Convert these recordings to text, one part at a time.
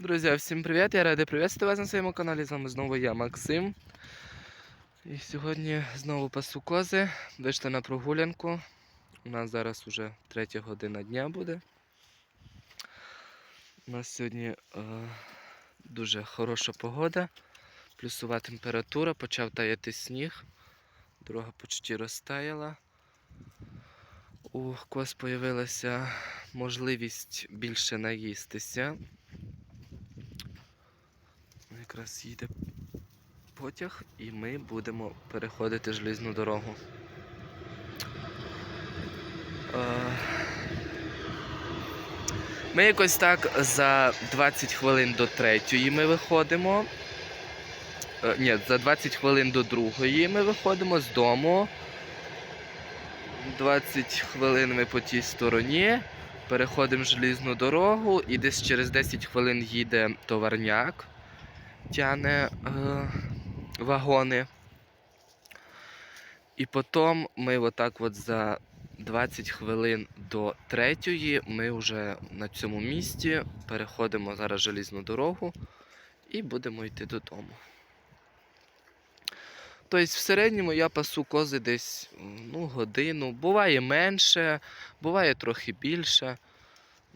Друзі, всім привіт! Я радий привітати вас на своєму каналі. З вами знову я, Максим. І сьогодні знову пасу кози. Вийшли на прогулянку. У нас зараз вже третя година дня буде. У нас сьогодні е, дуже хороша погода, плюсова температура, почав таяти сніг, дорога почти розтаяла. У коз з'явилася можливість більше наїстися. Якраз їде потяг, і ми будемо переходити желізну дорогу. Е, Ми якось так за 20 хвилин до третьої ми виходимо. Е, Ні, за 20 хвилин до другої ми виходимо з дому. 20 хвилин ми по тій стороні. Переходимо желізну дорогу і десь через 10 хвилин їде товарняк тяне е, вагони. І потім ми отак от за 20 хвилин до третьої ми вже на цьому місці переходимо зараз желізну дорогу і будемо йти додому. Тобто, в середньому я пасу кози десь ну, годину. Буває менше, буває трохи більше.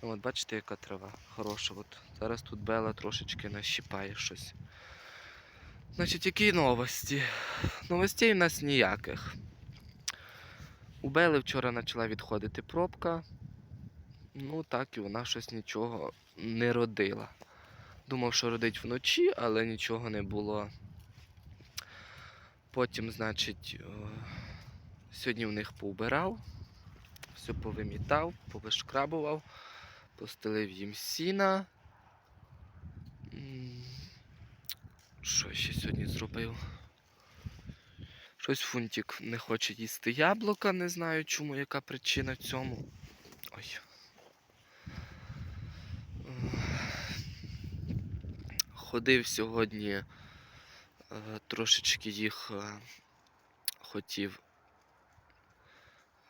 Ну, от бачите, яка трава хороша. От зараз тут Бела трошечки нащипає щось. Значить, які новості? Новостей у нас ніяких. У Бели вчора почала відходити пробка. Ну, так і вона щось нічого не родила. Думав, що родить вночі, але нічого не було. Потім, значить, е, сьогодні в них поубирав, все повимітав, повишкрабував, постелив їм сіна. Що ще сьогодні зробив? Щось фунтик не хоче їсти яблука, не знаю чому, яка причина в цьому. Ой. Ходив сьогодні, е, трошечки їх е, хотів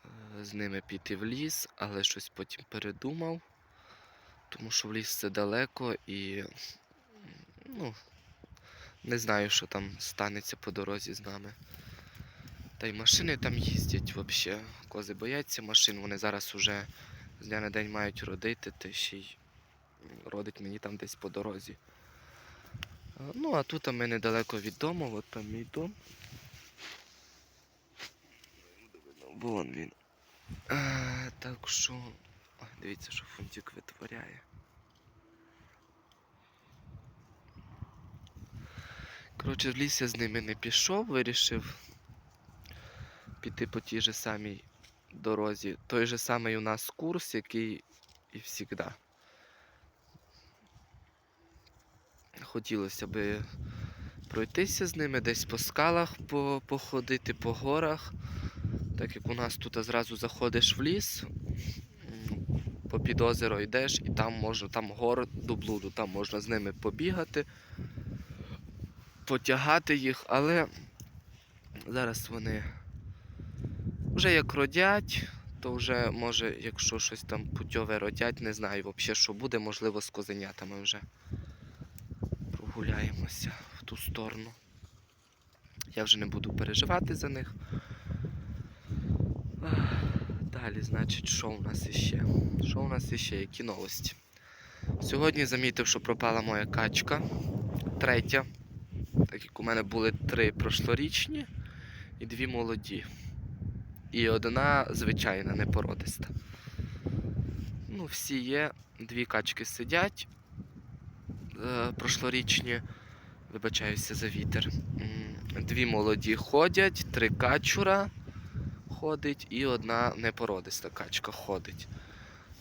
е, з ними піти в ліс, але щось потім передумав, тому що в ліс це далеко і ну, не знаю, що там станеться по дорозі з нами. Та й машини там їздять взагалі. Кози бояться машин, вони зараз уже з дня на день мають родити, та ще й родить мені там десь по дорозі. Ну, а тут ми недалеко від дому, от там мій дом. Вон він. Так що. Ой, дивіться, що фунтик витворяє. Коротше, в ліс я з ними не пішов, вирішив піти по тій же самій дорозі. Той же самий у нас курс, який і завжди. Хотілося би пройтися з ними, десь по скалах по- походити, по горах. Так як у нас тут зразу заходиш в ліс, м, по під озеро йдеш, і там можна, там гор до блуду, там можна з ними побігати, потягати їх, але зараз вони вже як родять, то вже може, якщо щось там путьове родять, не знаю взагалі, що буде, можливо, з козенятами вже прогуляємося в ту сторону. Я вже не буду переживати за них. Далі, значить, що у нас іще? Що у нас іще? Які новості? Сьогодні замітив, що пропала моя качка. Третя. Так як у мене були три прошлорічні і дві молоді. І одна звичайна непородиста. Ну, всі є, дві качки сидять. Е, прошлорічні, вибачаюся за вітер. Дві молоді ходять, три качура ходить і одна непородиста качка ходить.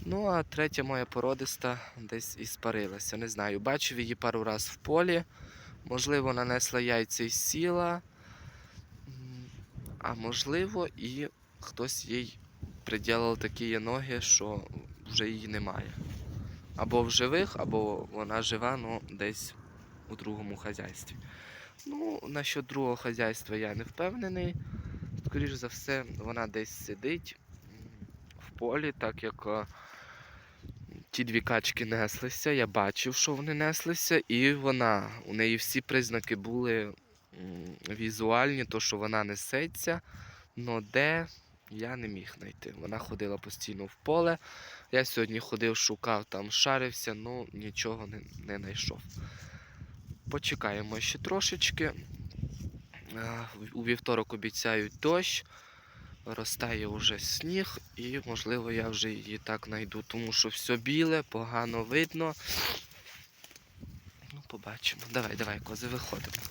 Ну, а третя моя породиста десь і спарилася. Не знаю. Бачив її пару разів в полі. Можливо, нанесла яйця і сіла. А можливо, і хтось їй приділив такі ноги, що вже її немає. Або в живих, або вона жива, ну десь у другому хазяйстві. Ну, насчет другого хазяйства я не впевнений. Скоріше за все, вона десь сидить в полі, так як е, ті дві качки неслися, я бачив, що вони неслися, і вона. У неї всі признаки були візуальні, то що вона несеться, но де я не міг знайти. Вона ходила постійно в поле. Я сьогодні ходив, шукав там, шарився, ну нічого не, не знайшов. Почекаємо ще трошечки. Е, У вівторок обіцяють дощ, розтає вже сніг, і можливо я вже її так знайду, тому що все біле, погано видно. Ну, побачимо. Давай, давай, кози, виходимо.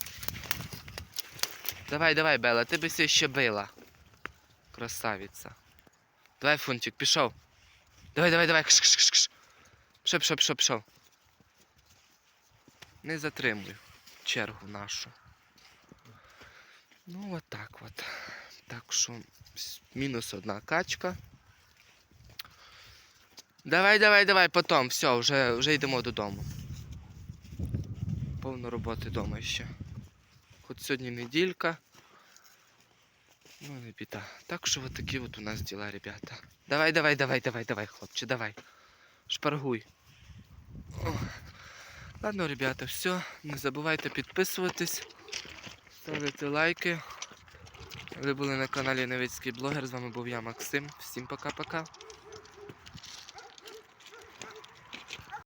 Давай, давай, Бела, ти би ся ще била. Красавиця. Давай, фунтик, пішов. Давай, давай, давай. Кш, кш, кш, кш. Пішов, пішов, пішов, пішов. Не затримуй чергу нашу. Ну, от так от. Так що мінус одна качка. Давай, давай, давай, потом. Все, вже, вже йдемо додому. Повно роботи вдома ще. Хоч сьогодні неділька. Ну, не біда. Так що от такі от у нас діла, ребята. Давай, давай, давай, давай, давай, хлопче, давай. Шпаргуй. Ладно, ребята, все. Не забувайте підписуватись, ставити лайки. Ви були на каналі Невицький блогер. З вами був я, Максим. Всім пока-пока.